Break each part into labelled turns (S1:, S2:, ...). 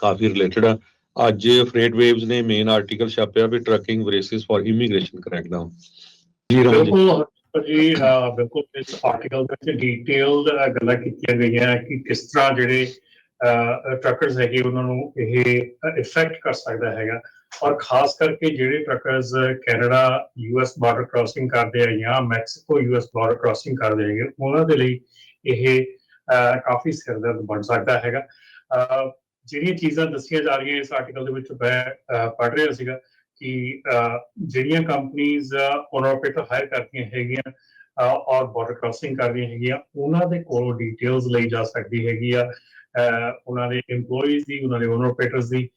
S1: ਕਾਫੀ related ਆ। ਅੱਜ fret waves ਨੇ ਮੇਨ ਆਰਟੀਕਲ ਛਾਪਿਆ ਵੀ trucking braces for immigration crackdown ji Raman ji.
S2: ਬਿਲਕੁਲ ਇਸ ਆਰਟੀਕਲ ਵਿੱਚ ਡਿਟੇਲਡ ਗੱਲਾਂ ਕੀਤੀਆਂ ਗਈਆਂ ਕਿ ਕਿਸ ਤਰ੍ਹਾਂ ਜਿਹੜੇ ਟਰੱਕਰਸ ਹੈਗੇ, ਉਹਨਾਂ ਨੂੰ ਇਹ ਇਫੈਕਟ ਕਰ ਸਕਦਾ ਹੈਗਾ। ਔਰ ਖਾਸ ਕਰਕੇ ਜਿਹੜੇ truckers Canada US border crossing ਕਰਦੇ ਆ ਜਾਂ ਮੈਕਸੀਕੋ ਯੂਐਸ ਬਾਰਡਰ ਕ੍ਰਾਸਿੰਗ ਕਰਦੇ ਹੈਗੇ, ਉਹਨਾਂ ਦੇ ਲਈ ਇਹ ਕਾਫੀ ਸਿਰਦਰਦ ਬਣ ਸਕਦਾ ਹੈਗਾ। ਜਿਹੜੀਆਂ ਚੀਜ਼ਾਂ ਦੱਸੀਆਂ ਜਾ ਰਹੀਆਂ ਇਸ ਆਰਟੀਕਲ ਦੇ ਵਿੱਚ ਮੈਂ ਪੜ੍ਹ ਰਿਹਾ ਸੀਗਾ ਕਿ ਅਹ, ਜਿਹੜੀਆਂ ਕੰਪਨੀਆਂ ਓਨਰ ਆਪਰੇਟਰ ਹਾਇਰ ਕਰਦੀਆਂ ਹੈਗੀਆਂ ਔਰ ਬਾਰਡਰ ਕ੍ਰਾਸਿੰਗ ਕਰਦੀਆਂ ਹੈਗੀਆਂ ਉਹਨਾਂ ਦੇ ਕੋਲੋਂ ਡਿਟੇਲਸ ਲਈ ਜਾ ਸਕਦੀ ਹੈਗੀ ਆ ਅਹ, ਉਹਨਾਂ ਦੇ EMPLOYEES ਦੀ ਉਹਨਾਂ ਦੇ ਓਨਰ ਆਪਰੇਟਰਸ ਦੀ।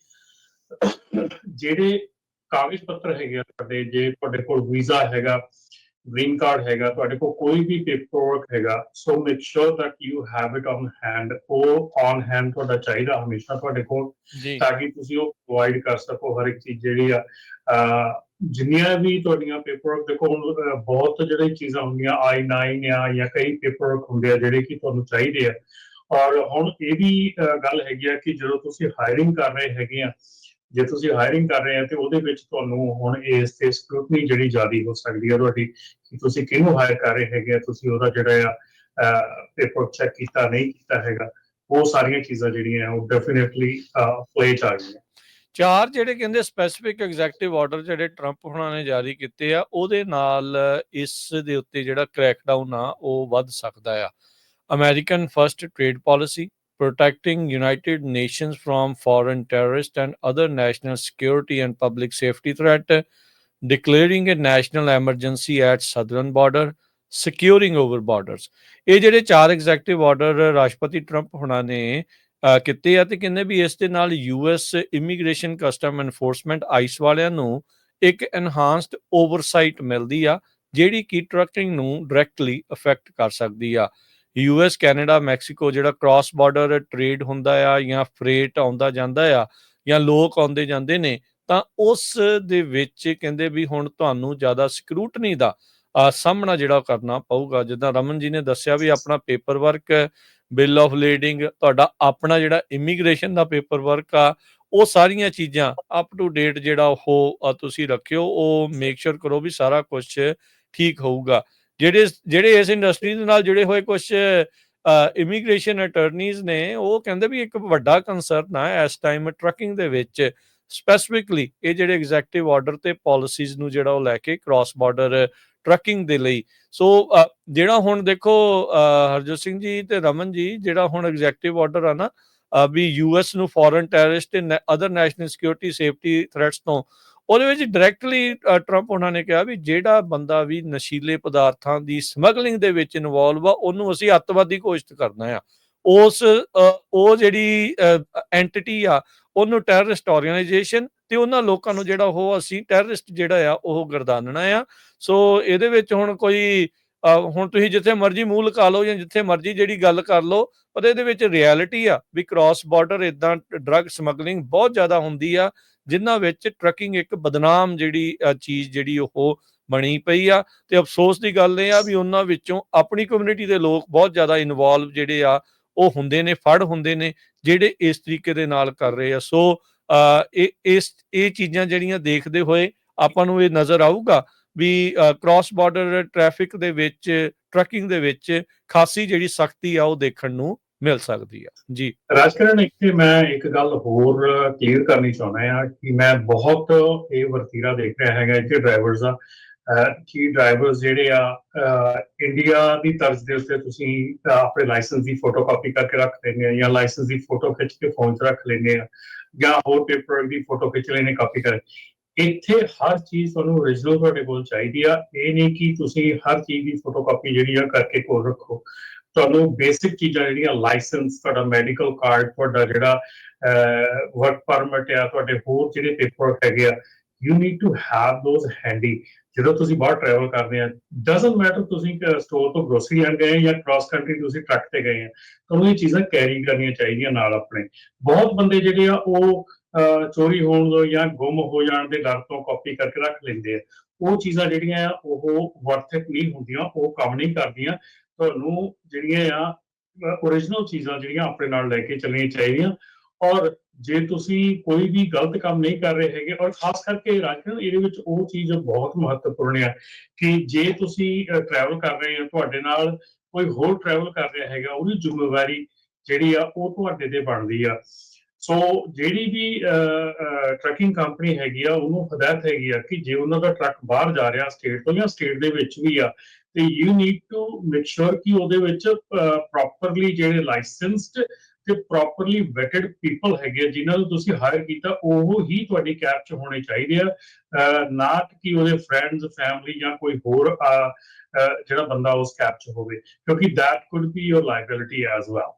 S2: ਜਿਹੜੇ ਕਾਗਜ਼ ਪੱਤਰ ਹੈਗੇ ਆ ਤੁਹਾਡੇ ਜੇ ਤੁਹਾਡੇ ਕੋਲ ਵੀਜ਼ਾ ਹੈਗਾ ਗ੍ਰੀਨ ਕਾਰਡ ਹੈਗਾ ਤੁਹਾਡੇ ਕੋਲ ਕੋਈ ਵੀ ਪੇਪਰਵਰਕ ਹੈਗਾ so make sure that you have it on hand uh on hand ਤੁਹਾਡਾ ਚਾਹੀਦਾ ਹਮੇਸ਼ਾ ਤੁਹਾਡੇ ਕੋਲ ਤਾਂ ਕਿ ਤੁਸੀਂ ਉਹ ਪ੍ਰੋਵਾਈਡ ਕਰ ਸਕੋ ਹਰ ਇੱਕ ਚੀਜ਼ ਜਿਹੜੀ ਆ। ਜਿੰਨੀਆਂ ਵੀ ਤੁਹਾਡੀਆਂ ਪੇਪਰਵਰਕ ਦੇਖੋ ਹੁਣ, ਅਹ, ਬਹੁਤ ਜਿਹੜੇ ਚੀਜ਼ਾਂ ਹੁੰਦੀਆਂ i9 ਆ ਜਾਂ ਕਈ ਪੇਪਰਵਰਕ ਹੁੰਦੇ ਆ ਜਿਹੜੇ ਕਿ ਤੁਹਾਨੂੰ ਚਾਹੀਦੇ ਆ। ਔਰ ਹੁਣ ਇਹ ਵੀ ਗੱਲ ਹੈਗੀ ਆ ਕਿ ਜਦੋਂ ਤੁਸੀਂ ਹਾਇਰਿੰਗ ਕਰ ਰਹੇ ਹੈਗੇ ਆ ਜੇ ਤੁਸੀਂ ਹਾਇਰਿੰਗ ਕਰ ਰਹੇ ਆ ਤੇ ਉਹਦੇ ਵਿੱਚ ਤੁਹਾਨੂੰ ਹੁਣ ਇਸ ਤੇ ਸਕ੍ਰੂਟਨੀ ਜਿਹੜੀ ਜ਼ਿਆਦੀ ਹੋ ਸਕਦੀ ਹੈ ਤੁਹਾਡੀ ਕਿ ਤੁਸੀਂ ਕਿਹਨੂੰ ਹਾਇਰ ਕਰ ਰਹੇ ਹੈਗੇ ਤੁਸੀਂ ਉਹਦਾ ਜਿਹੜਾ ਆ ਪੇਪਰ ਚੈੱਕ ਕੀਤਾ, ਨਹੀਂ ਕੀਤਾ ਹੈਗਾ, ਉਹ ਸਾਰੀਆਂ ਚੀਜ਼ਾਂ ਜਿਹੜੀਆਂ ਉਹ ਡੈਫੀਨਿਟਲੀ ਪਲੇ ਚ ਆ ਗਈਆਂ।
S3: ਚਾਰ ਜਿਹੜੇ ਕਹਿੰਦੇ ਸਪੈਸੀਫਿਕ ਐਗਜ਼ੈਕਟਿਵ ਆਰਡਰ ਜਿਹੜੇ ਟਰੰਪ ਹੁਣਾਂ ਨੇ ਜਾਰੀ ਕੀਤੇ ਆ, ਉਹਦੇ ਨਾਲ ਇਸ ਦੇ ਉੱਤੇ ਜਿਹੜਾ ਕ੍ਰੈਕਡਾਊਨ ਆ, ਉਹ ਵੱਧ ਸਕਦਾ ਆ। American first trade policy protecting united nations from foreign terrorist and other national security and public safety threat declaring a national emergency at southern border securing over borders ਇਹ ਜਿਹੜੇ ਚਾਰ ਐਗਜ਼ੈਕਟਿਵ ਆਰਡਰ ਰਾਸ਼ਟਰਪਤੀ Trump ਹੁਣਾਂ ਨੇ ਅਹ ਕੀਤੇ ਆ ਤੇ ਕਹਿੰਦੇ ਵੀ ਇਸ ਦੇ ਨਾਲ US immigration custom enforcement ICE ਵਾਲਿਆਂ ਨੂੰ ਇੱਕ ਐਨਹਾਂਸਡ ਓਵਰਸਾਈਟ ਮਿਲਦੀ ਆ ਜਿਹੜੀ ਕਿ ਟਰੱਕਿੰਗ ਨੂੰ ਡਾਇਰੈਕਟਲੀ ਅਫੈਕਟ ਕਰ ਸਕਦੀ ਆ ਯੂਐਸ ਕੈਨੇਡਾ, ਮੈਕਸੀਕੋ ਜਿਹੜਾ ਕ੍ਰਾਸ ਬਾਰਡਰ ਟ੍ਰੇਡ ਹੁੰਦਾ ਆ ਜਾਂ ਫਰੇਟ ਆਉਂਦਾ ਜਾਂਦਾ ਆ ਜਾਂ ਲੋਕ ਆਉਂਦੇ ਜਾਂਦੇ ਨੇ, ਤਾਂ ਉਸ ਦੇ ਵਿੱਚ ਕਹਿੰਦੇ ਵੀ ਹੁਣ ਤੁਹਾਨੂੰ ਜ਼ਿਆਦਾ ਸਕਰੂਟਨੀ ਦਾ ਸਾਹਮਣਾ ਜਿਹੜਾ ਕਰਨਾ ਪਊਗਾ। ਜਿੱਦਾਂ ਰਮਨ ਜੀ ਨੇ ਦੱਸਿਆ ਵੀ ਆਪਣਾ paper work bill of lading ਤੁਹਾਡਾ ਆਪਣਾ ਜਿਹੜਾ ਇਮੀਗ੍ਰੇਸ਼ਨ ਦਾ ਪੇਪਰ ਵਰਕ ਆ, ਉਹ ਸਾਰੀਆਂ ਚੀਜ਼ਾਂ ਅਪ ਟੂ ਡੇਟ ਜਿਹੜਾ ਉਹ ਤੁਸੀਂ ਰੱਖਿਓ, ਉਹ ਮੇਕ ਸ਼ੋਰ ਕਰੋ ਵੀ ਸਾਰਾ ਕੁਝ ਠੀਕ ਹੋਊਗਾ। ਜਿਹੜੇ ਜਿਹੜੇ ਇਸ ਇੰਡਸਟਰੀ ਦੇ ਨਾਲ ਜੁੜੇ ਹੋਏ ਕੁਝ ਇਮੀਗ੍ਰੇਸ਼ਨ ਅਟਰਨੀਜ਼ ਨੇ ਉਹ ਕਹਿੰਦੇ ਵੀ ਇੱਕ ਵੱਡਾ ਕੰਸਰਨ ਆ ਇਸ ਟਾਈਮ ਟਰੱਕਿੰਗ ਦੇ ਵਿੱਚ ਸਪੈਸੀਫਿਕਲੀ ਇਹ ਜਿਹੜੇ ਐਗਜ਼ੈਕਟਿਵ ਆਰਡਰ ਤੇ ਪਾਲਿਸੀਜ਼ ਨੂੰ ਜਿਹੜਾ ਉਹ ਲੈ ਕੇ ਕ੍ਰਾਸ ਬਾਰਡਰ ਟਰੱਕਿੰਗ ਦੇ ਲਈ। ਸੋ ਜਿਹੜਾ ਹੁਣ ਦੇਖੋ ਹਰਜੋਤ ਸਿੰਘ ਜੀ ਤੇ ਰਮਨ ਜੀ ਜਿਹੜਾ ਹੁਣ ਐਗਜ਼ੈਕਟਿਵ ਆਰਡਰ ਆ ਨਾ ਅ, ਵੀ ਯੂਐਸ ਨੂੰ ਫੋਰਨ ਟੈਰਰਿਸਟ ਤੇ other national security safety threats ਤੋਂ ਉਹਦੇ ਵਿੱਚ ਡਾਇਰੈਕਟਲੀ ਟਰੰਪ ਉਹਨਾਂ ਨੇ ਕਿਹਾ ਵੀ ਜਿਹੜਾ ਬੰਦਾ ਵੀ ਨਸ਼ੀਲੇ ਪਦਾਰਥਾਂ ਦੀ ਸਮਗਲਿੰਗ ਦੇ ਵਿੱਚ ਇਨਵੋਲਵ ਆ, ਉਹਨੂੰ ਅਸੀਂ ਅੱਤਵਾਦੀ ਘੋਸ਼ਿਤ ਕਰਨਾ ਆ। ਉਸ ਉਹ ਜਿਹੜੀ ਐਂਟੀਟੀ ਆ, ਉਹਨੂੰ ਟੈਰਰਿਸਟ ਆਰਗੇਨਾਈਜੇਸ਼ਨ ਤੇ ਉਹਨਾਂ ਲੋਕਾਂ ਨੂੰ ਜਿਹੜਾ ਉਹ ਅਸੀਂ ਟੈਰਰਿਸਟ ਜਿਹੜਾ ਆ, ਉਹ ਗਰਦਾਨਣਾ ਆ। ਸੋ ਇਹਦੇ ਵਿੱਚ ਹੁਣ ਕੋਈ ਹੁਣ ਤੁਸੀਂ ਜਿੱਥੇ ਮਰਜ਼ੀ ਮੂਲ ਲਗਾ ਲਓ ਜਾਂ ਜਿੱਥੇ ਮਰਜ਼ੀ ਜਿਹੜੀ ਗੱਲ ਕਰ ਲਓ, ਪਰ ਇਹਦੇ ਵਿੱਚ ਰਿਐਲਿਟੀ ਆ ਵੀ ਕ੍ਰਾਸ ਬਾਰਡਰ ਇਦਾਂ ਡਰੱਗ ਸਮਗਲਿੰਗ ਬਹੁਤ ਜ਼ਿਆਦਾ ਹੁੰਦੀ ਆ। ਜਿਨ੍ਹਾਂ ਵਿੱਚ ਟਰੱਕਿੰਗ ਇੱਕ ਬਦਨਾਮ ਜਿਹੜੀ ਚੀਜ਼ ਜਿਹੜੀ ਉਹ ਬਣੀ ਪਈ ਆ। ਤੇ ਅਫਸੋਸ ਦੀ ਗੱਲ ਇਹ ਆ ਵੀ ਉਹਨਾਂ ਵਿੱਚੋਂ ਆਪਣੀ ਕਮਿਊਨਿਟੀ ਦੇ ਲੋਕ ਬਹੁਤ ਜ਼ਿਆਦਾ ਇਨਵੋਲਵ ਜਿਹੜੇ ਆ, ਉਹ ਹੁੰਦੇ ਨੇ, ਫੜ ਹੁੰਦੇ ਨੇ, ਜਿਹੜੇ ਇਸ ਤਰੀਕੇ ਦੇ ਨਾਲ ਕਰ ਰਹੇ ਆ। ਸੋ ਇਹ, ਇਸ, ਇਹ ਚੀਜ਼ਾਂ ਜਿਹੜੀਆਂ ਦੇਖਦੇ ਹੋਏ ਆਪਾਂ ਨੂੰ ਇਹ ਨਜ਼ਰ ਆਊਗਾ ਵੀ ਕ੍ਰਾਸ ਬਾਰਡਰ ਟ੍ਰੈਫਿਕ ਦੇ ਵਿੱਚ, ਟਰੱਕਿੰਗ ਦੇ ਵਿੱਚ ਖਾਸੀ ਜਿਹੜੀ ਸਖਤੀ ਆ ਉਹ ਦੇਖਣ ਨੂੰ ਮਿਲ ਸਕਦੀ ਆ। ਜੀ।
S2: ਰਾਜਕਰਨ ਇੱਥੇ ਮੈਂ ਇੱਕ ਗੱਲ ਹੋਰ ਕਲੀਅਰ ਕਰਨੀ ਚਾਹੁੰਦਾ ਹਾਂ ਕਿ ਮੈਂ ਬਹੁਤ ਇਹ ਵਰਤੀਰਾ ਦੇਖ ਰਿਹਾ ਹੈਗਾ ਇੱਥੇ ਡਰਾਈਵਰਸ ਦਾ ਕਿ ਡਰਾਈਵਰਸ ਜਿਹੜੇ ਆ ਇੰਡੀਆ ਦੀ ਤਰਜ਼ ਦੇ ਉੱਤੇ ਤੁਸੀਂ ਆਪਣੇ ਲਾਇਸੈਂਸ ਦੀ ਫੋਟੋਕਾਪੀ ਕਰਕੇ ਰੱਖ ਲੈਂਦੇ ਆ ਜਾਂ ਲਾਇਸੈਂਸ ਦੀ ਫੋਟੋ ਖਿੱਚ ਕੇ ਫੋਨ 'ਚ ਰੱਖ ਲੈਂਦੇ ਆ ਜਾਂ ਹੋਰ ਪੇਪਰ ਦੀ ਫੋਟੋ ਖਿੱਚ ਲੈਣੇ ਕਾਪੀ ਕਰ ਇੱਥੇ ਹਰ ਚੀਜ਼ ਤੁਹਾਨੂੰ origignal ਤੁਹਾਡੇ ਕੋਲ ਚਾਹੀਦੀ ਆ। ਇਹ ਨਹੀਂ ਕਿ ਤੁਸੀਂ ਹਰ ਚੀਜ਼ ਦੀ ਫੋਟੋਕਾਪੀ ਜਿਹੜੀ ਆ ਕਰਕੇ ਕੋਲ ਰੱਖੋ। ਤੁਹਾਨੂੰ ਬੇਸਿਕ ਚੀਜ਼ਾਂ ਜਿਹੜੀਆਂ ਲਾਇਸੈਂਸ ਤੁਹਾਡਾ ਮੈਡੀਕਲ ਕਾਰਡ ਤੁਹਾਡਾ ਜਿਹੜਾ ਵਰਕ ਪਰਮਿਟ ਆ ਤੁਹਾਡੇ ਹੋਰ ਜਿਹੜੇ ਪੇਪਰ ਹੈਗੇ ਆ you need to have those handy ਜਦੋਂ ਤੁਸੀਂ ਬਾਹਰ ਟਰੈਵਲ ਕਰਦੇ ਆ ਡਸਨਟ ਮੈਟਰ ਤੁਸੀਂ ਸਟੋਰ ਤੋਂ ਗਰੋਸਰੀ ਲੈਣ ਗਏ ਜਾਂ ਕ੍ਰਾਸ ਕੰਟਰੀ ਤੁਸੀਂ ਟਰੱਕ ਤੇ ਗਏ ਆ ਤੁਹਾਨੂੰ ਇਹ ਚੀਜ਼ਾਂ ਕੈਰੀ ਕਰਨੀਆਂ ਚਾਹੀਦੀਆਂ ਨਾਲ ਆਪਣੇ। ਬਹੁਤ ਬੰਦੇ ਜਿਹੜੇ ਆ ਉਹ ਅਹ, ਚੋਰੀ ਹੋਣ ਤੋਂ ਜਾਂ ਗੁੰਮ ਹੋ ਜਾਣ ਦੇ ਡਰ ਤੋਂ ਕਾਪੀ ਕਰਕੇ ਰੱਖ ਲੈਂਦੇ ਆ। ਉਹ ਚੀਜ਼ਾਂ ਜਿਹੜੀਆਂ ਆ ਉਹ ਵਰਥਿਕ ਨਹੀਂ ਹੁੰਦੀਆਂ ਉਹ ਕੰਮ ਨਹੀਂ ਕਰਦੀਆਂ। ਤੁਹਾਨੂੰ ਜਿਹੜੀਆਂ ਆ origignal ਚੀਜ਼ਾਂ ਜਿਹੜੀਆਂ ਆਪਣੇ ਨਾਲ ਲੈ ਕੇ ਚੱਲਣੀਆਂ ਚਾਹੀਦੀਆਂ। ਔਰ ਜੇ ਤੁਸੀਂ ਕੋਈ ਵੀ ਗਲਤ ਕੰਮ ਨਹੀਂ ਕਰ ਰਹੇ ਹੈਗੇ, ਔਰ ਖਾਸ ਕਰਕੇ ਰਾਜਨ ਇਹਦੇ ਵਿੱਚ ਉਹ ਚੀਜ਼ ਬਹੁਤ ਮਹੱਤਵਪੂਰਨ ਹੈ ਕਿ ਜੇ ਤੁਸੀਂ ਟਰੈਵਲ ਕਰ ਰਹੇ ਹੋ, ਤੁਹਾਡੇ ਨਾਲ ਕੋਈ ਹੋਰ ਟਰੈਵਲ ਕਰ ਰਿਹਾ ਹੈਗਾ, ਉਹਦੀ ਜ਼ਿੰਮੇਵਾਰੀ ਜਿਹੜੀ ਆ, ਉਹ ਤੁਹਾਡੇ ਤੇ ਬਣਦੀ ਆ। ਸੋ ਜਿਹੜੀ ਵੀ ਟਰੱਕਿੰਗ ਕੰਪਨੀ ਹੈਗੀ ਆ, ਉਹਨੂੰ ਹਦਾਇਤ ਹੈਗੀ ਆ ਕਿ ਜੇ ਉਹਨਾਂ ਦਾ ਟਰੱਕ ਬਾਹਰ ਜਾ ਰਿਹਾ ਸਟੇਟ ਤੋਂ ਜਾਂ ਸਟੇਟ ਦੇ ਵਿੱਚ ਵੀ ਆ ਤੇ you need to make sure ਕਿ ਉਹਦੇ ਵਿੱਚ ਪ੍ਰੋਪਰਲੀ ਜਿਹੜੇ ਲਾਇਸੈਂਸਡ ਤੇ ਪ੍ਰੋਪਰਲੀ ਵੈਟਡ ਪੀਪਲ ਹੈਗੇ ਜਿਨ੍ਹਾਂ ਨੂੰ ਤੁਸੀਂ ਹਾਇਰ ਕੀਤਾ ਉਹ ਹੀ ਤੁਹਾਡੀ ਕੈਬ 'ਚ ਹੋਣੇ ਚਾਹੀਦੇ ਆ। ਅਹ, ਕਿ ਉਹਦੇ ਫਰੈਂਡਸ ਫੈਮਿਲੀ ਜਾਂ ਕੋਈ ਹੋਰ ਜਿਹੜਾ ਬੰਦਾ ਉਸ ਕੈਬ 'ਚ ਹੋਵੇ ਕਿਉਂਕਿ that could be your liability as well.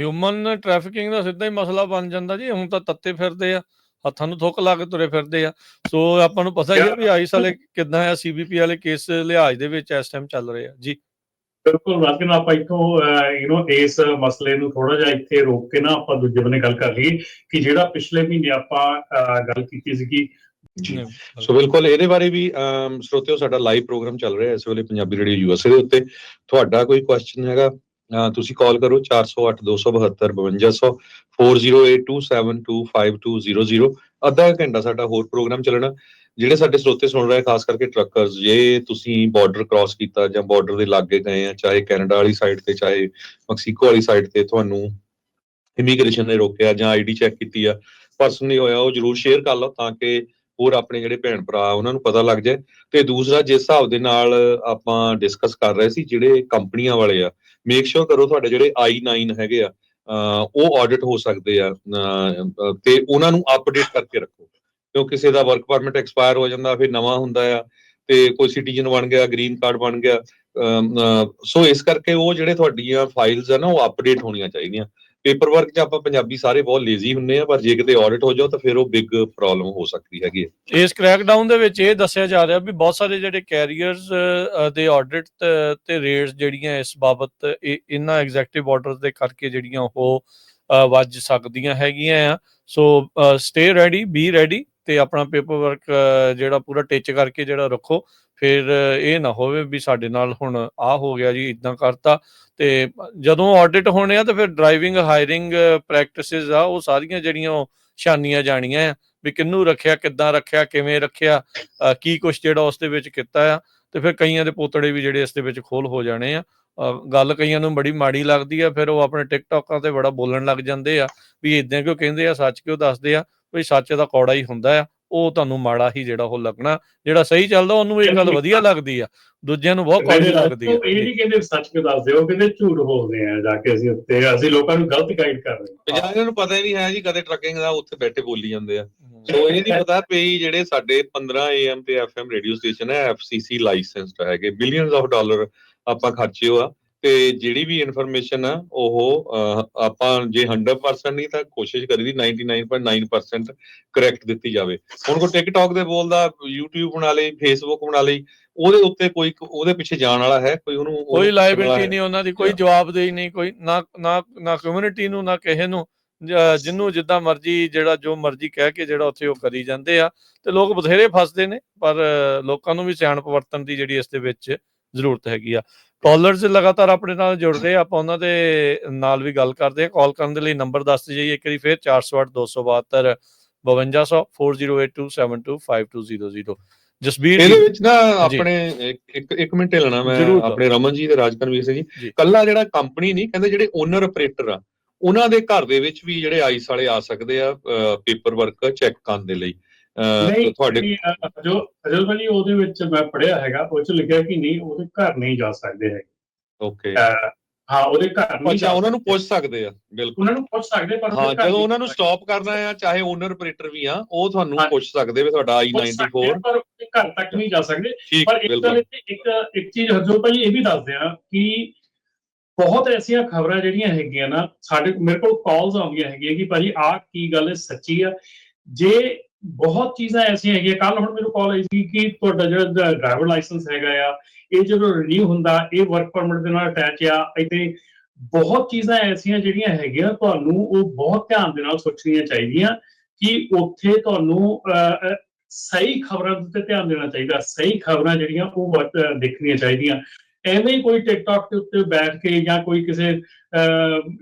S3: Human trafficking ਦਾ ਸਿੱਧਾ ਹੀ ਮਸਲਾ ਬਣ ਜਾਂਦਾ ਜੀ ਹੁਣ ਤਾਂ ਤੱਤੇ ਫਿਰਦੇ ਆ। ਹੱਥਾਂ ਨੂੰ ਥੁੱਕ ਲਾ ਕੇ ਤੁਰੇ ਫਿਰਦੇ ਆ। ਸੋ ਆਪਾਂ ਨੂੰ ਪਤਾ ਹੀ ਆ ਵੀ ਆਈਸ ਵਾਲੇ ਕਿੱਦਾਂ ਆ ਸੀਬੀਪੀ ਵਾਲੇ ਕੇਸ ਲਿਹਾਜ਼ ਦੇ ਵਿੱਚ ਇਸ ਟਾਈਮ ਚੱਲ ਰਹੇ ਆ। ਜੀ।
S2: ਬਿਲਕੁਲ ਰਾਜਨ ਆਪਾਂ ਇੱਥੋਂ ਯੂ نو ਇਸ ਮਸਲੇ ਨੂੰ ਥੋੜਾ ਜਿਹਾ ਇੱਥੇ ਰੋਕ ਕੇ ਨਾ ਆਪਾਂ ਦੂਜੇ ਬੰਨੇ ਗੱਲ ਕਰ ਲਈਏ ਕਿ ਜਿਹੜਾ ਪਿਛਲੇ ਮਹੀਨੇ ਆਪਾਂ ਗੱਲ ਕੀਤੀ ਸੀਗੀ।
S1: ਸੋ ਬਿਲਕੁਲ ਇਹਦੇ ਬਾਰੇ ਵੀ ਸਰੋਤਿਓ ਸਾਡਾ ਲਾਈਵ ਪ੍ਰੋਗਰਾਮ ਚੱਲ ਰਿਹਾ ਹੈ ਇਸ ਵੇਲੇ ਪੰਜਾਬੀ ਰੇਡੀਓ ਯੂਐਸਏ ਦੇ ਉੱਤੇ। ਤੁਹਾਡਾ ਕੋਈ ਕੁਐਸਚਨ ਹੈਗਾ? ਤੁਸੀਂ ਕਾਲ ਕਰੋ 408 272 5200 4082725200 ਅੱਧਾ ਘੰਟਾ ਸਾਡਾ ਹੋਰ ਪ੍ਰੋਗਰਾਮ ਚੱਲਣਾ, ਜਿਹੜੇ ਸਾਡੇ ਸਰੋਤੇ ਸੁਣ ਰਹੇ ਖਾਸ ਕਰਕੇ ਟਰੱਕਰਸ ਜੇ ਤੁਸੀਂ ਬਾਰਡਰ ਕ੍ਰਾਸ ਕੀਤਾ ਜਾਂ ਬਾਰਡਰ ਦੇ ਲਾਗੇ ਗਏ ਆ, ਚਾਹੇ ਕੈਨੇਡਾ ਵਾਲੀ ਸਾਈਡ ਤੇ, ਚਾਹੇ ਮੈਕਸੀਕੋ ਵਾਲੀ ਸਾਈਡ ਤੇ ਤੁਹਾਨੂੰ ਇਮੀਗ੍ਰੇਸ਼ਨ ਨੇ ਰੋਕਿਆ ਜਾਂ ਆਈਡੀ ਚੈੱਕ ਕੀਤੀ ਆ ਪਰਸਨਲੀ ਹੋਇਆ, ਉਹ ਜਰੂਰ ਸ਼ੇਅਰ ਕਰ ਲਓ ਤਾਂ ਕਿ ਹੋਰ ਆਪਣੇ ਜਿਹੜੇ ਭੈਣ ਭਰਾ, ਉਹਨਾਂ ਨੂੰ ਪਤਾ ਲੱਗ ਜਾਏ। ਤੇ ਦੂਸਰਾ, ਜਿਸ ਹਿਸਾਬ ਦੇ ਨਾਲ ਆਪਾਂ ਡਿਸਕਸ ਕਰ ਰਹੇ ਸੀ, ਜਿਹੜੇ ਕੰਪਨੀਆਂ ਵਾਲੇ ਆ ਮੇਕ ਸ਼ੋਰ ਕਰੋ ਤੁਹਾਡੇ ਜਿਹੜੇ i9 ਹੈਗੇ ਆ ਉਹ ਆਡਿਟ ਹੋ ਸਕਦੇ ਆ ਤੇ ਉਹਨਾਂ ਨੂੰ ਅਪਡੇਟ ਕਰਕੇ ਰੱਖੋ। ਕਿਉਂ ਕਿਸੇ ਦਾ ਵਰਕ ਪਰਮਿਟ ਐਕਸਪਾਇਰ ਹੋ ਜਾਂਦਾ, ਫਿਰ ਨਵਾਂ ਹੁੰਦਾ ਆ, ਤੇ ਕੋਈ ਸਿਟੀਜ਼ਨ ਬਣ ਗਿਆ ਗ੍ਰੀਨ ਕਾਰਡ ਬਣ ਗਿਆ ਸੋ ਇਸ ਕਰਕੇ ਉਹ ਜਿਹੜੇ ਤੁਹਾਡੀਆਂ ਫਾਈਲਸ ਆ ਨਾ, ਉਹ ਅਪਡੇਟ ਹੋਣੀਆਂ ਚਾਹੀਦੀਆਂ। ਪੇਪਰ ਵਰਕ 'ਚ ਆਪਾਂ ਪੰਜਾਬੀ ਸਾਰੇ ਬਹੁਤ ਲੇਜ਼ੀ ਹੁੰਨੇ ਆ, ਪਰ ਜੇ ਕਿਤੇ ਆਡਿਟ ਹੋ ਜਾਓ ਤਾਂ ਫਿਰ ਉਹ ਬਿਗ ਪ੍ਰੋਬਲਮ ਹੋ ਸਕਦੀ ਹੈਗੀ ਹੈ
S3: ਇਸ ਕ੍ਰੈਕਡਾਊਨ ਦੇ ਵਿੱਚ ਇਹ ਦੱਸਿਆ ਜਾ ਰਿਹਾ ਵੀ ਬਹੁਤ ਸਾਰੇ ਜਿਹੜੇ ਕੈਰੀਅਰਸ ਦੇ ਆਡਿਟ ਤੇ ਰੇਟਸ ਜਿਹੜੀਆਂ ਇਸ ਬਾਬਤ ਇਹਨਾਂ ਐਗਜ਼ੈਕਟਿਵ ਆਰਡਰਸ ਦੇ ਕਰਕੇ ਜਿਹੜੀਆਂ ਉਹ ਵੱਜ ਸਕਦੀਆਂ ਹੈਗੀਆਂ ਆ। So stay ready be ready ਤੇ ਆਪਣਾ ਪੇਪਰ ਵਰਕ ਜਿਹੜਾ ਪੂਰਾ ਟਿਚ ਕਰਕੇ ਜਿਹੜਾ ਰੱਖੋ। ਫਿਰ ਇਹ ਨਾ ਹੋਵੇ ਵੀ ਸਾਡੇ ਨਾਲ ਹੁਣ ਆ ਹੋ ਗਿਆ ਜੀ ਇਦਾਂ ਕਰਤਾ। ਤੇ ਜਦੋਂ ਆਡਿਟ ਹੋਣੇ ਆ, ਤਾਂ ਫਿਰ ਡਰਾਈਵਿੰਗ ਹਾਇਰਿੰਗ ਪ੍ਰੈਕਟਿਸਿਸ ਆ, ਉਹ ਸਾਰੀਆਂ ਜਿਹੜੀਆਂ ਉਹ ਛਾਨੀਆਂ ਜਾਣੀਆਂ ਆ, ਵੀ ਕਿੰਨੂੰ ਰੱਖਿਆ, ਕਿੱਦਾਂ ਰੱਖਿਆ, ਕਿਵੇਂ ਰੱਖਿਆ ਕੀ ਕੁਛ ਜਿਹੜਾ ਉਸ ਦੇ ਵਿੱਚ ਕੀਤਾ ਆ। ਤੇ ਫਿਰ ਕਈਆਂ ਦੇ ਪੋਤੜੇ ਵੀ ਜਿਹੜੇ ਇਸ ਦੇ ਵਿੱਚ ਖੋਲ ਹੋ ਜਾਣੇ ਆ। ਗੱਲ ਕਈਆਂ ਨੂੰ ਬੜੀ ਮਾੜੀ ਲੱਗਦੀ ਆ, ਫਿਰ ਉਹ ਆਪਣੇ ਟਿਕਟੌਕਾਂ ਤੇ ਬੜਾ ਬੋਲਣ ਲੱਗ ਜਾਂਦੇ ਆ, ਵੀ ਇਦਾਂ ਕਿਉਂ ਕਹਿੰਦੇ ਆ, ਸੱਚ ਕਿਉਂ ਦੱਸਦੇ ਆ। ਵੀ ਸੱਚ ਦਾ ਕੌੜਾ ਹੀ ਹੁੰਦਾ ਆ ਉਹ ਤੁਹਾਨੂੰ ਮਾੜਾ ਹੀ ਜਿਹੜਾ ਉਹ ਲੱਗਣਾ ਜਿਹੜਾ ਸਹੀ ਚੱਲਦਾ ਉਹਨੂੰ ਇਹ ਗੱਲ ਵਧੀਆ ਲੱਗਦੀ ਆ ਦੂਜਿਆਂ ਨੂੰ ਬਹੁਤ ਕੌੜੀ ਲੱਗਦੀ ਆ।
S2: ਇਹ ਨਹੀਂ ਕਹਿੰਦੇ ਸੱਚ ਕਿਉਂ ਦੱਸਦੇ ਹੋ ਕਹਿੰਦੇ ਝੂਠ ਬੋਲਦੇ ਆ ਜਾ ਕੇ ਅਸੀਂ ਉੱਤੇ ਅਸੀਂ ਲੋਕਾਂ ਨੂੰ ਗਲਤ ਗਾਈਡ ਕਰ ਰਹੇ ਹਾਂ।
S1: ਇਹਨਾਂ ਨੂੰ ਪਤਾ ਹੀ ਨਹੀਂ ਹੈ ਜੀ ਕਦੇ ਟਰੱਕਿੰਗ ਦਾ ਉੱਥੇ ਬੈਠੇ ਬੋਲੀ ਜਾਂਦੇ ਆ। ਸੋ ਇਹ ਨਹੀਂ ਪਤਾ ਵੀ ਜਿਹੜੇ ਸਾਡੇ 15 AM ਤੇ FM ਰੇਡੀਓ ਸਟੇਸ਼ਨ ਹੈ FCC ਲਾਇਸੈਂਸਡ ਹੈਗੇ ਬਿਲੀਅਨਸ ਆਫ ਡਾਲਰ ਆਪਾਂ ਖਰਚੇ ਹੋਆ ਤੇ ਜਿਹੜੀ ਵੀ ਇਨਫੋਰਮੇਸ਼ਨ ਆ ਉਹ ਆਪਾਂ ਜੇ 100% ਨਹੀਂ ਤਾਂ ਕੋਸ਼ਿਸ਼ ਕਰੀਦੀ 99.9% ਕਰੈਕਟ ਦਿੱਤੀ ਜਾਵੇ ਹੁਣ ਕੋ ਟਿਕਟੌਕ ਦੇ ਬੋਲਦਾ YouTube ਬਣਾ ਲਈ Facebook ਬਣਾ ਲਈ ਉਹਦੇ ਉੱਤੇ ਕੋਈ ਉਹਦੇ ਪਿੱਛੇ ਜਾਣ ਵਾਲਾ ਹੈ ਕੋਈ ਉਹਨੂੰ
S3: ਕੋਈ ਲਾਇਬਿਲਟੀ? ਨਹੀਂ ਉਹਨਾਂ ਦੀ ਕੋਈ. ਜਵਾਬਦੇਹੀ ਨਹੀਂ ਕੋਈ ਨਾ ਨਾ ਨਾ ਕਮਿਊਨਿਟੀ ਨੂੰ ਨਾ ਕਿਸੇ ਨੂੰ ਜ- ਜਿਹਨੂੰ ਜਿੱਦਾਂ ਮਰਜ਼ੀ ਜਿਹੜਾ ਜੋ ਮਰਜ਼ੀ ਕਹਿ ਕੇ ਜਿਹੜਾ ਉੱਥੇ ਉਹ ਕਰੀ ਜਾਂਦੇ ਆ ਤੇ ਲੋਕ ਬਥੇਰੇ ਫਸਦੇ ਨੇ ਪਰ ਲੋਕਾਂ ਨੂੰ ਵੀ ਸਿਆਣਪ ਵਰਤਣ ਦੀ ਜਿਹੜੀ ਇਸ ਦੇ ਵਿੱਚ ਜ਼ਰੂਰਤ ਹੈਗੀ ਆ ਕਾਲਰਸ ਲਗਾਤਾਰ ਆਪਣੇ ਨਾਲ ਜੁੜ ਰਹੇ ਆਪਾਂ ਉਹਨਾਂ ਦੇ ਨਾਲ ਵੀ ਗੱਲ ਕਰਦੇ ਆ ਕਾਲ ਕਰਨ ਦੇ ਲਈ ਨੰਬਰ ਦੱਸ ਦਈਏ ਇੱਕ ਵਾਰੀ ਫਿਰ 408 272 5200 4082725200 ਜਸਬੀਰ
S1: ਇਹਦੇ ਵਿੱਚ ਨਾ। ਆਪਣੇ ਇੱਕ- ਇੱਕ ਮਿੰਟ ਲੈਣਾ ਮੈਂ। ਆਪਣੇ ਰਮਨ ਜੀ ਤੇ ਰਾਜਕਨਵੀਰ ਸਿੰਘ
S3: ਜੀ।
S1: ਕੱਲਾ ਜਿਹੜਾ ਕੰਪਨੀ ਨਹੀਂ ਕਹਿੰਦੇ ਜਿਹੜੇ ਓਨਰ ਆਪਰੇਟਰ ਆ ਉਹਨਾਂ ਦੇ ਘਰ ਦੇ ਵਿੱਚ ਵੀ ਜਿਹੜੇ ਆਈਸ ਵਾਲੇ ਆ ਸਕਦੇ ਆ ਪੇਪਰ ਵਰਕ ਚੈੱਕ ਕਰਨ ਦੇ ਲਈ ਤੁਹਾਡੇ
S2: ਜੋ ਅਜਲ ਭਾਜੀ ਉਹਦੇ ਵਿੱਚ ਮੈਂ ਪੜਿਆ ਹੈਗਾ ਉਹ ਚ ਲਿਖਿਆ ਕਿ ਨਹੀਂ ਉਹਦੇ ਘਰ ਨਹੀਂ ਜਾ ਸਕਦੇ ਹੈ
S1: ਓਕੇ।
S2: ਹਾਂ ਉਹਦੇ ਘਰ ਨਹੀਂ
S1: ਅੱਛਾ ਉਹਨਾਂ ਨੂੰ। ਪੁੱਛ ਸਕਦੇ ਆ ਬਿਲਕੁਲ।
S2: ਉਹਨਾਂ ਨੂੰ ਪੁੱਛ ਸਕਦੇ ਪਰ
S1: ਹਾਂ ਜਦੋਂ ਉਹਨਾਂ ਨੂੰ ਸਟਾਪ ਕਰਨਾ ਆ ਚਾਹੇ ਓਨਰ ਆਪਰੇਟਰ ਵੀ ਆ ਉਹ ਤੁਹਾਨੂੰ। ਪੁੱਛ ਸਕਦੇ ਵੀ ਤੁਹਾਡਾ
S2: ਪੁੱਛ ਸਕਦੇ
S1: i94
S2: ਆ, ਪਰ ਘਰ ਤੱਕ ਨਹੀਂ ਜਾ ਸਕਦੇ। ਪਰ ਇੱਕ ਇੱਕ ਇੱਕ ਚੀਜ਼ ਹਰਜੋਤ ਭਾਈ ਇਹ ਵੀ ਦੱਸਦੇ ਆ ਕਿ ਬਹੁਤ ਐਸੀਆਂ ਖਬਰਾਂ ਜਿਹੜੀਆਂ ਹੈਗੀਆਂ ਨਾ ਸਾਡੇ ਮੇਰੇ ਕੋਲ ਕਾਲਸ ਆਉਂਦੀਆਂ ਹੈਗੀਆਂ ਕਿ ਭਾਜੀ ਆਹ ਕੀ ਗੱਲ ਹੈ ਸੱਚੀ ਆ। ਜੇ ਬਹੁਤ ਚੀਜ਼ਾਂ ਐਸੀਆਂ ਹੈਗੀਆਂ। ਕੱਲ ਹੁਣ ਮੈਨੂੰ ਕਾਲ ਆਈ ਸੀ ਕਿ ਤੁਹਾਡਾ ਜਿਹੜਾ ਡਰਾਈਵਰ ਲਾਇਸੈਂਸ ਹੈਗਾ ਆ ਇਹ ਜਦੋਂ ਰਿਨਿਊ ਹੁੰਦਾ ਇਹ ਵਰਕ ਪਰਮਿਟ ਦੇ ਨਾਲ ਅਟੈਚ ਆ। ਇੱਥੇ ਬਹੁਤ ਚੀਜ਼ਾਂ ਐਸੀਆਂ ਜਿਹੜੀਆਂ ਹੈਗੀਆਂ ਤੁਹਾਨੂੰ ਉਹ ਬਹੁਤ ਧਿਆਨ ਦੇ ਨਾਲ ਸੋਚਣੀਆਂ ਚਾਹੀਦੀਆਂ ਕਿ ਉੱਥੇ ਤੁਹਾਨੂੰ ਅਹ, ਸਹੀ ਖਬਰਾਂ ਦੇ ਉੱਤੇ ਧਿਆਨ ਦੇਣਾ ਚਾਹੀਦਾ। ਸਹੀ ਖਬਰਾਂ ਜਿਹੜੀਆਂ ਉਹ ਵਰਤ- ਦੇਖਣੀਆਂ ਚਾਹੀਦੀਆਂ। ਐਵੇਂ ਕੋਈ ਟਿਕਟੌਕ ਦੇ ਉੱਤੇ ਬੈਠ ਕੇ ਜਾਂ ਕੋਈ ਕਿਸੇ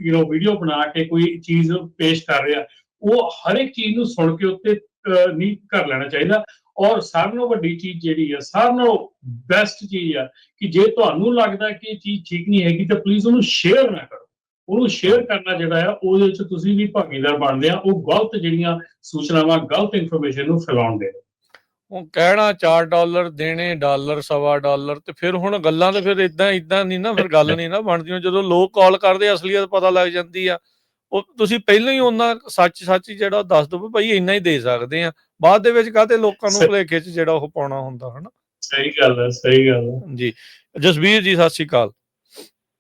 S2: ਯੂ نو ਵੀਡੀਓ ਬਣਾ ਕੇ ਕੋਈ ਚੀਜ਼ ਪੇਸ਼ ਕਰ ਰਿਹਾ ਉਹ ਹਰ ਇੱਕ ਚੀਜ਼ ਨੂੰ ਸੁਣ ਕੇ ਉੱਤੇ ਅਹ, ਨਹੀਂ ਕਰ ਲੈਣਾ ਚਾਹੀਦਾ। ਔਰ ਸਾਰਿਆਂ ਨਾਲੋਂ ਵੱਡੀ ਚੀਜ਼ ਜਿਹੜੀ ਆ ਸਾਰਿਆਂ ਨਾਲੋਂ ਬੈਸਟ ਚੀਜ਼ ਆ ਕਿ ਜੇ ਤੁਹਾਨੂੰ ਲੱਗਦਾ ਕਿ ਇਹ ਚੀਜ਼ ਠੀਕ ਨਹੀਂ ਹੈਗੀ ਤਾਂ ਪਲੀਜ਼ ਉਹਨੂੰ ਸ਼ੇਅਰ ਨਾ ਕਰੋ। ਉਹਨੂੰ ਸ਼ੇਅਰ ਕਰਨਾ ਜਿਹੜਾ ਆ ਉਹਦੇ ਵਿੱਚ ਤੁਸੀਂ ਵੀ ਭਾਗੀਦਾਰ ਬਣਦੇ ਆ ਉਹ ਗਲਤ ਜਿਹੜੀਆਂ ਸੂਚਨਾਵਾਂ ਗਲਤ ਇਨਫੋਰਮੇਸ਼ਨ ਨੂੰ ਫੈਲਾਉਂਦੇ ਆ।
S3: ਉਹ ਕਹਿਣਾ 4 ਡਾਲਰ ਦੇਣੇ ਡਾਲਰ ਸਵਾ ਡਾਲਰ ਤੇ ਫਿਰ ਹੁਣ ਗੱਲਾਂ ਤੇ ਫਿਰ ਇਦਾਂ ਇਦਾਂ ਨਹੀਂ ਨਾ ਫਿਰ ਗੱਲ ਨਹੀਂ ਨਾ ਬਣਦੀ ਜਦੋਂ ਲੋਕ ਕਾਲ ਕਰਦੇ ਅਸਲੀਅਤ ਪਤਾ ਲੱਗ ਜਾਂਦੀ ਆ। ਉਹ ਤੁਸੀਂ ਪਹਿਲਾਂ ਹੀ ਉਹਨਾਂ ਸੱਚ ਸੱਚ ਜਿਹੜਾ ਦੱਸ ਵੀ ਭਾਈ ਇੰਨਾ ਹੀ ਦੇ ਸਕਦੇ ਆ। ਬਾਅਦ ਦੇ ਵਿੱਚ ਕਾਹਤੇ ਲੋਕਾਂ ਨੂੰ। ਭੁਲੇਖੇ 'ਚ ਜਿਹੜਾ ਉਹ ਪਾਉਣਾ ਹੁੰਦਾ ਹਨਾ?
S2: ਸਹੀ ਗੱਲ ਹੈ ਸਹੀ ਗੱਲ ਹੈ।
S3: ਜੀ। ਜਸਵੀਰ ਜੀ ਸਤਿ ਸ਼੍ਰੀ ਅਕਾਲ।